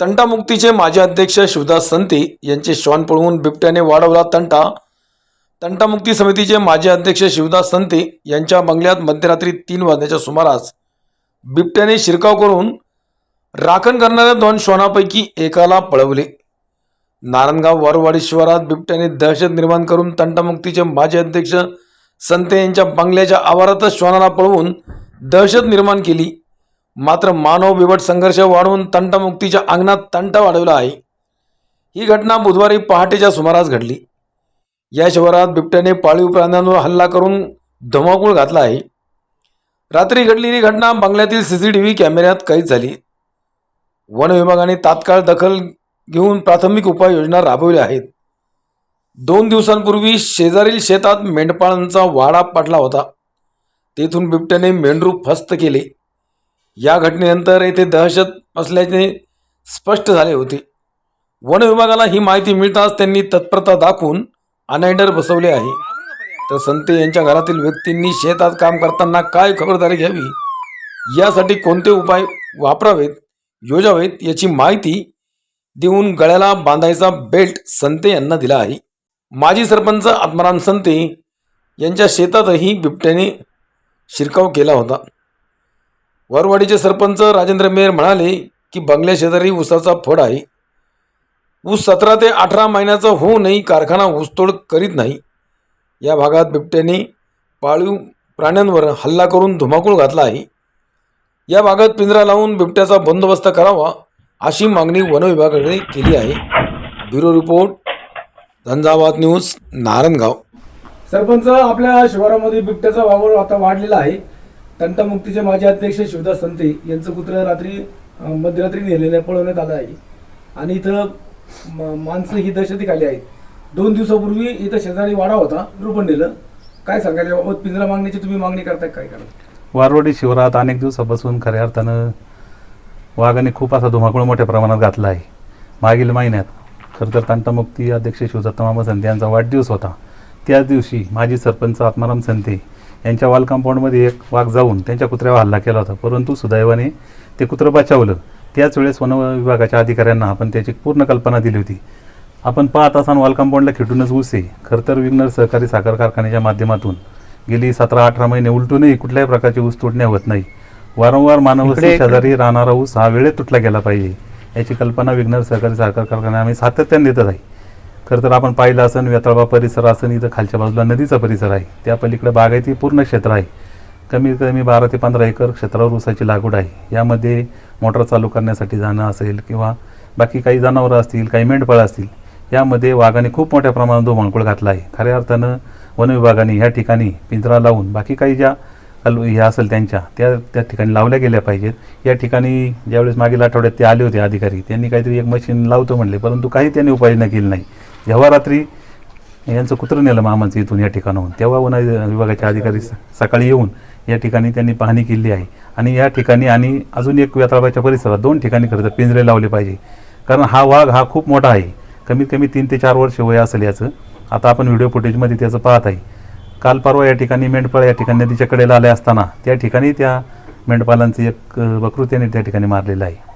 तंटामुक्तीचे माजी अध्यक्ष शिवदास संते यांचे श्वान पळवून बिबट्याने वाढवला तंटा. तंटामुक्ती समितीचे माजी अध्यक्ष शिवदास संते यांच्या बंगल्यात मध्यरात्री तीन वाजण्याच्या सुमारास बिबट्याने शिरकाव करून राखण करणाऱ्या दोन श्वानापैकी एकाला पळवले. नारायणगाव वरवाडी शिवारात बिबट्याने दहशत निर्माण करून तंटामुक्तीचे माजी अध्यक्ष संते यांच्या बंगल्याच्या आवारातच श्वानाला पळवून दहशत निर्माण केली. मात्र मानव बिबट संघर्ष वाढवून तंटामुक्तीच्या अंगणात तंटा वाढवला आहे. ही घटना बुधवारी पहाटेच्या सुमारास घडली. या शहरात बिबट्याने पाळीव प्राण्यांवर हल्ला करून धुमाकूळ घातला आहे. रात्री घडलेली घटना बंगल्यातील सी सी टी व्ही कॅमेऱ्यात कैद झाली. वन विभागाने तात्काळ दखल घेऊन प्राथमिक उपाययोजना राबवल्या आहेत. दोन दिवसांपूर्वी शेजारील शेतात मेंढपाळांचा वाडा पाडला होता. तेथून बिबट्याने मेंढरू फस्त केले. या घटनेनंतर येथे दहशत असल्याचे स्पष्ट झाले होते. वन विभागाला ही माहिती मिळताच त्यांनी तत्परता दाखवून अनायडर बसवले आहे. तर संते यांच्या घरातील व्यक्तींनी शेतात काम करताना काय खबरदारी घ्यावी? यासाठी कोणते उपाय वापरावेत योजावेत याची माहिती देऊन गळ्याला बांधायचा बेल्ट संते यांना दिला आहे. माजी सरपंच आत्माराम संते यांच्या शेतातही बिबट्याने शिरकाव केला होता. वरवाडीचे सरपंच राजेंद्र मेयर म्हणाले की बंगल्या शेजारी ऊसाचा फड आहे. ऊस सतरा ते अठरा महिन्याचा होऊनही कारखाना ऊसतोड करीत नाही. या भागात बिबट्याने पाळीव प्राण्यांवर हल्ला करून धुमाकूळ घातला आहे. या भागात पिंजरा लावून बिबट्याचा बंदोबस्त करावा अशी मागणी वनविभागाकडे केली आहे. Bureau report Jhanjhavat news Narayangaon. Sarpanch आपल्या शिवारामध्ये बिबट्याचा वावर आता वाढलेला आहे. तंटामुक्तीचे माजी अध्यक्ष शिवदास संते यांचं कुत्र रात्री मध्यरात्री नेलेलं पळवण्यात आलं आहे. आणि इथं म- माणसं ही दहशती खाली आहेत. दोन दिवसापूर्वी इथं शेजारी वाडा होता रोपण दिलं काय सांगायला बाबत पिंजरा मागण्याची तुम्ही मागणी करताय काय करा वारवाडी शिवरात अनेक दिवसापासून खऱ्या अर्थानं वाघाने खूप असा धुमाकूळ मोठ्या प्रमाणात घातला आहे. मागील महिन्यात खरं तर तंटामुक्ती अध्यक्ष शिवदत्त मामा संते यांचा वाढदिवस होता. त्याच दिवशी माजी सरपंच आत्माराम संते यांच्या वाल कंपाऊंडमध्ये एक वाघ जाऊन त्यांच्या कुत्र्यावर हल्ला केला होता. परंतु सुदैवाने ते कुत्रं बचावलं. त्याच वेळेस वन विभागाच्या अधिकाऱ्यांना आपण त्याची पूर्ण कल्पना दिली होती. आपण पाहत असाल वाल कंपाऊंडला खिटूनच ऊस. आहे खरं तर विघ्नर सहकारी साखर कारखान्याच्या माध्यमातून गेली सतरा अठरा महिने उलटूनही कुठल्याही प्रकारची ऊस तुटण्या होत नाही. वारंवार मानववस्ती शेजारी राहणारा ऊस हा वेळेत तुटला गेला पाहिजे. याची कल्पना विघ्नर सहकारी साखर कारखाना आम्ही सातत्याने देतच आहे. खरं तर आपण पाहिलं असन वेताळबा परिसर असन इथं खालच्या बाजूला नदीचा परिसर आहे. त्या पलीकडे बागायती पूर्ण क्षेत्र आहे. कमीत कमी बारा ते पंधरा एकर क्षेत्रावर ऊसाची लागवड आहे. यामध्ये मोटर चालू करण्यासाठी जाणं असेल किंवा बाकी काही जनावरं असतील काही मेंढपाळ असतील यामध्ये वाघाने खूप मोठ्या प्रमाणात धुमाकूळ घातला आहे. खऱ्या अर्थानं वन विभागाने ह्या ठिकाणी पिंजरा लावून बाकी काही ज्या कल ह्या असेल त्यांच्या त्या त्या ठिकाणी लावल्या गेल्या पाहिजेत. या ठिकाणी ज्यावेळेस मागील आठवड्यात ते आले होते अधिकारी त्यांनी काहीतरी एक मशीन लावतो म्हणले परंतु काही त्यांनी उपाययोजना केली नाही. जेव्हा रात्री यांचं कुत्रं नेलं मामाचं इथून या ठिकाणाहून तेव्हा वन विभागाचे अधिकारी स- सकाळी येऊन या ठिकाणी त्यांनी पाहणी केली आहे. आणि या ठिकाणी आणि अजून एक वेताळाच्या परिसरात दोन ठिकाणी खरं तर पिंजरे लावले पाहिजे. कारण हा वाघ हा खूप मोठा आहे. कमीत कमी तीन ते चार वर्ष वय असेल याचं. आता आपण व्हिडिओ फुटेजमध्ये त्याचं पाहत आहे. काल परवा या ठिकाणी मेंढपाळ या ठिकाणी नदीच्या कडेला आले असताना त्या ठिकाणी त्या मेंढपालांचं एक अ, बकरू त्याने त्या ठिकाणी मारलेलं आहे.